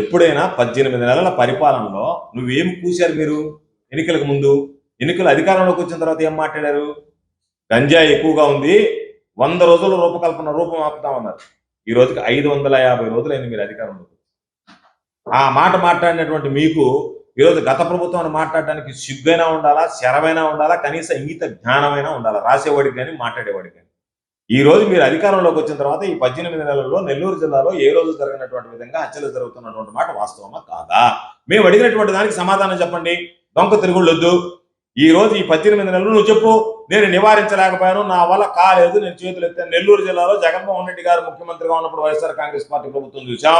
ఎప్పుడైనా పద్దెనిమిది నెలల పరిపాలనలో నువ్వేం కూశారు మీరు? ఎన్నికలకు ముందు? ఎన్నికలు అధికారంలోకి వచ్చిన తర్వాత ఏం మాట్లాడారు? గంజాయి ఎక్కువగా ఉంది. వంద రోజుల రూపకల్పన రూపం ఆపుతామన్నారు ఈ రోజుకి ఐదు వందల యాభై రోజులైంది మీరు అధికారంలోకి ఆ మాట మాట్లాడినటువంటి మీకు ఈరోజు గత ప్రభుత్వాన్ని మాట్లాడడానికి సిగ్గైనా ఉండాలా శరమైనా ఉండాలా కనీస ఇంగిత జ్ఞానమైనా ఉండాలా? రాసేవాడికి కానీ మాట్లాడేవాడికి కానీ ఈ రోజు మీరు అధికారంలోకి వచ్చిన తర్వాత ఈ పద్దెనిమిది నెలల్లో నెల్లూరు జిల్లాలో ఏ రోజు జరిగినటువంటి విధంగా హత్యలు జరుగుతున్నటువంటి మాట వాస్తవమా కాదా? మేము అడిగినటువంటి దానికి సమాధానం చెప్పండి. దొంగ తిరుగుళ్ళొద్దు. ఈ రోజు ఈ పద్దెనిమిది నెలలు నువ్వు చెప్పు. నేను నివారించలేకపోయాను. నా వల్ల కాలేదు. నేను చేతులు ఎత్తాను నెల్లూరు జిల్లాలో జగన్మోహన్ రెడ్డి గారు ముఖ్యమంత్రిగా ఉన్నప్పుడు వైఎస్ఆర్ కాంగ్రెస్ పార్టీ ప్రభుత్వం చూసాం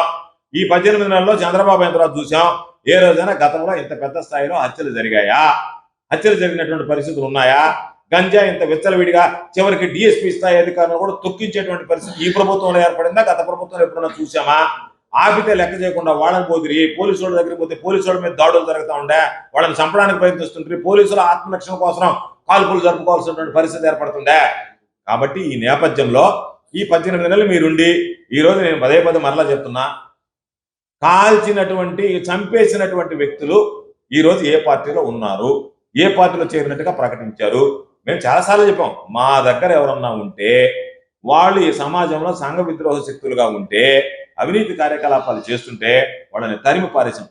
ఈ పద్దెనిమిది నెలల్లో చంద్రబాబు అయిన తర్వాత చూసాం ఏ రోజైనా గతంలో ఇంత పెద్ద స్థాయిలో హత్యలు జరిగాయా? హత్యలు జరిగినటువంటి పరిస్థితులు ఉన్నాయా? గంజా ఇంత విచ్చలవిడిగా చివరికి డిఎస్పీ స్థాయి అధికారులు కూడా తొక్కించేటువంటి పరిస్థితి ఈ ప్రభుత్వంలో ఏర్పడిందా? గత ప్రభుత్వంలో ఎప్పుడన్నా చూసామా ఆపితే లెక్క చేయకుండా వాళ్ళని పోతిరి పోలీసు వాళ్ళ దగ్గరికి పోతే పోలీసు వాళ్ళ మీద దాడులు జరుగుతూ ఉండే వాళ్ళని చంపడానికి ప్రయత్నిస్తుంటారు పోలీసుల ఆత్మరక్షణ కోసం కాల్పులు జరుపుకోవాల్సినటువంటి పరిస్థితి ఏర్పడుతుండే. కాబట్టి ఈ నేపథ్యంలో ఈ పద్దెనిమిది నెలలు మీరుండి ఈ రోజు నేను పదే పదే మరలా చెప్తున్నా. కాల్చినటువంటి చంపేసినటువంటి వ్యక్తులు ఈరోజు ఏ పార్టీలో ఉన్నారు? ఏ పార్టీలో చేరినట్టుగా ప్రకటించారు? మేము చాలాసార్లు చెప్పాం మా దగ్గర ఎవరన్నా ఉంటే వాళ్ళు ఈ సమాజంలో సంఘ విద్రోహ శక్తులుగా ఉంటే అవినీతి కార్యకలాపాలు చేస్తుంటే వాళ్ళని తరిమి పారేసాం